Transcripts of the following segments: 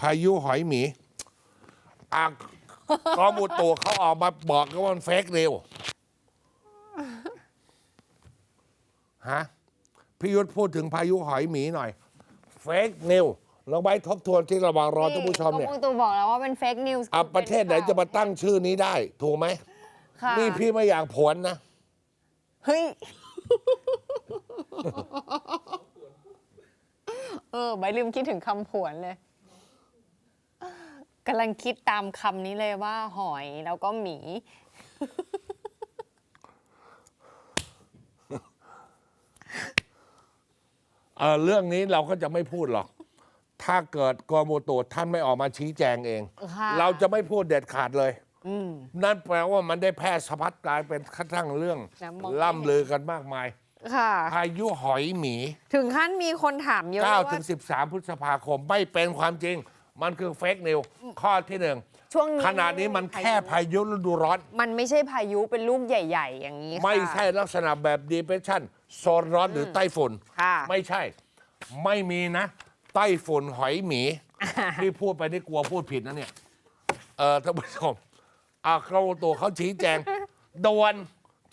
พายุหอยหมีอะกรมอุตุเขาออกมาบอกว่ามันเฟกนิวฮะพี่ยุทธพูดถึงพายุหอยหมีหน่อย เฟกนิวลองไปทบทวนที่ระหว่างรอท่านผู้ชมเนี่ยกรมอุตุบอกแล้วว่าเป็นเฟกนิวส์อะประเทศไหนจะมาตั้งชื่อนี้ได้ ถูกไหม ค่ะนี่พี่ไม่อยากผวนนะ เฮ้ย เออ ใบลืมคิดถึงคำผวนเลยกำลังคิดตามคำนี้เลยว่าหอยแล้วก็หมี เออเรื่องนี้เราก็จะไม่พูดหรอก ถ้าเกิดกรมอุตุท่านไม่ออกมาชี้แจงเอง ค่ะ เราจะไม่พูดเด็ดขาดเลย อืม นั่นแปลว่ามันได้แพร่สะพัดกลายเป็นกระทั่งเรื่องนะมองไม่ล่ำลือกันมากมาย ค่ะพายุหอยหมีถึงขั้นมีคนถามเยอะเลย9ว่าถึง13 พฤษภาคมไม่เป็นความจริง มันคือเฟกนิวข้อที่หนึ่งช่วงนี้ขณะนี้มันแค่พายุฤดูร้อน มันไม่ใช่พายุเป็นลูกใหญ่ ๆ อย่างนี้ค่ะไม่ใช่ลักษณะแบบดีเพรสชันโซนร้อนหรือไต้ฝุ่นค่ะไม่ใช่ ไม่มีนะ ไต้ฝุ่นหอยหมี ที่พูดไปนี่กลัวพูดผิดนะเนี่ย เออท่านผู้ชมอะเขาตัวเขาชี้แจงด่วน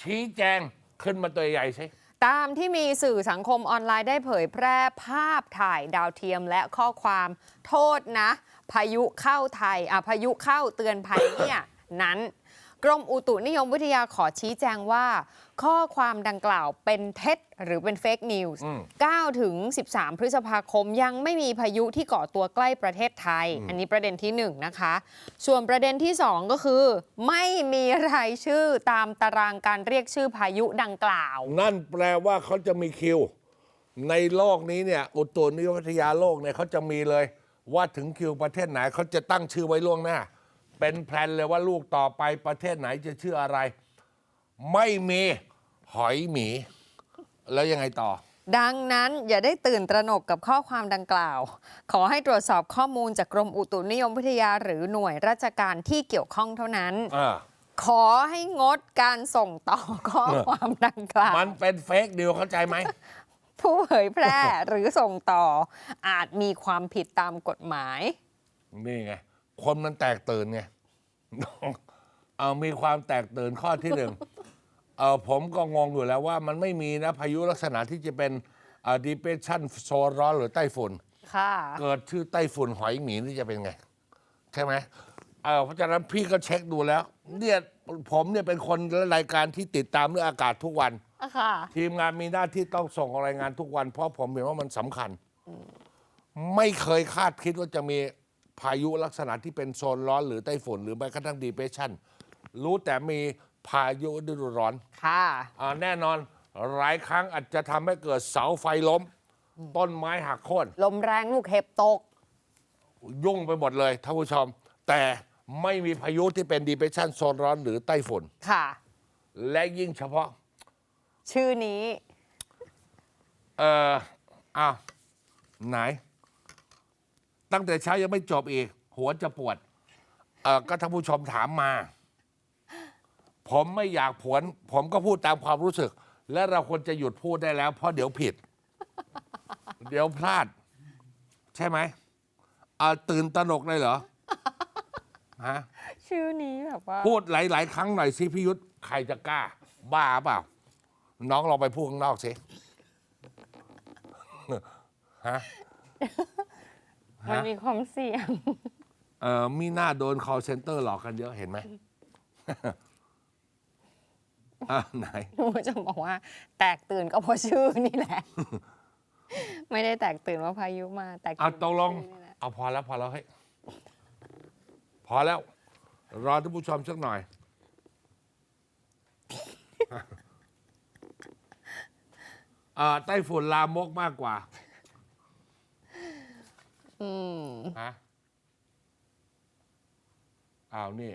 ชี้แจงขึ้นมาตัวใหญ่ใช่ ตามที่มีสื่อสังคมออนไลน์ได้เผยแพร่ภาพถ่ายดาวเทียมและข้อความโทษนะ พายุเข้าไทยอะพายุเข้าเตือนภัยเนี่ยนั้น กรมอุตุนิยมวิทยาขอชี้แจงว่า ข้อความดังกล่าวเป็นเท็จหรือเป็นเฟกนิวส์อืม9ถึง 13 พฤษภาคมยังไม่มีพายุที่เกาะตัวใกล้ประเทศไทย อันนี้ประเด็นที่ 1 นะคะ ส่วนประเด็นที่ 2 ก็คือ ไม่มีรายชื่อตามตารางการเรียกชื่อพายุดังกล่าว นั่นแปลว่าเขาจะมีคิว ในโลกนี้เนี่ยอุตุนิยมวิทยาโลกเนี่ยเขาจะมีเลย ว่าถึงคิวประเทศไหนเขาจะตั้งชื่อไว้ล่วงหน้า เป็นแพลนเลยว่าลูกต่อไปประเทศไหนจะชื่ออะไร ไม่มีหอยหมี แล้วยังไงต่อ ดังนั้นอย่าได้ตื่นตระหนกกับข้อความดังกล่าว ขอให้ตรวจสอบข้อมูลจากกรมอุตุนิยมวิทยาหรือหน่วยราชการที่เกี่ยวข้องเท่านั้น อ่า ขอให้งดการส่งต่อข้อความดังกล่าว มันเป็นเฟกดิวเข้าใจไหม ผู้เผยแพร่หรือส่งต่อ อาจมีความผิดตามกฎหมาย นี่ไง คนมันแตกตื่นไง เอามีความแตกตื่นข้อที่หนึ่งเออผมก็งงอยู่แล้วว่ามันไม่มีนะพายุลักษณะที่จะเป็นดีเพรสชันโซนร้อนหรือไต้ฝุ่นค่ะเกิดชื่อไต้ฝุ่นหอยหมีนี่จะเป็นไง ใช่ไหมเออเพราะฉะนั้นพี่ก็เช็คดูแล้ว เนี่ยผมเนี่ยเป็นคนรายการที่ติดตามเรื่องอากาศทุกวันค่ะทีมงานมีหน้าที่ต้องส่งรายงานทุกวัน เพราะผมเห็นว่ามันสำคัญ ไม่เคยคาดคิดว่าจะมี พายุลักษณะที่เป็นโซนร้อนหรือไต้ฝุ่นหรือแม้กระทั่งดีเพรสชันรู้แต่มีพายุฤดูร้อนค่ะอาแน่นอนหลายครั้งอาจจะทำให้เกิดเสาไฟล้ม ต้นไม้หักโค่นลมแรงลูกเห็บตก ยุ่งไปหมดเลยท่านผู้ชม แต่ไม่มีพายุที่เป็นดีเพรสชันโซนร้อนหรือไต้ฝุ่น ค่ะ และยิ่งเฉพาะ ชื่อนี้ เอออ้าวไหน ตั้งแต่เช้ายังไม่จบอีก หัวจะปวด เออก็ท่านผู้ชมถามมา ผมไม่อยากผวน ผมก็พูดตามความรู้สึก และเราควรจะหยุดพูดได้แล้ว เพราะเดี๋ยวผิด เดี๋ยวพลาด ใช่ไหมอ่าตื่นตระหนกเลยเหรอฮะชื่อนี้แบบว่า พูดหลาย ๆ ครั้งหน่อยสิพี่ยุทธใครจะกล้า บ้าเปล่า น้องลองไปพูดข้างนอกสิฮะ มันมีความเสี่ยง เออมีหน้าโดน call center หลอกกันเยอะเห็นไหม อะไหน หนูจะบอกว่า แตกตื่นก็เพราะชื่อนี่แหละ ไม่ได้แตกตื่นว่าพายุมา แตกเอาตื่นตกลง ชื่อนี่แหละเอาพอแล้วพอแล้วเฮ้ยพอแล้ว รอท่านผู้ชมสักหน่อยอ่าไต้ฝุ่นลามกมากกว่า อืมฮะอ้าวนี่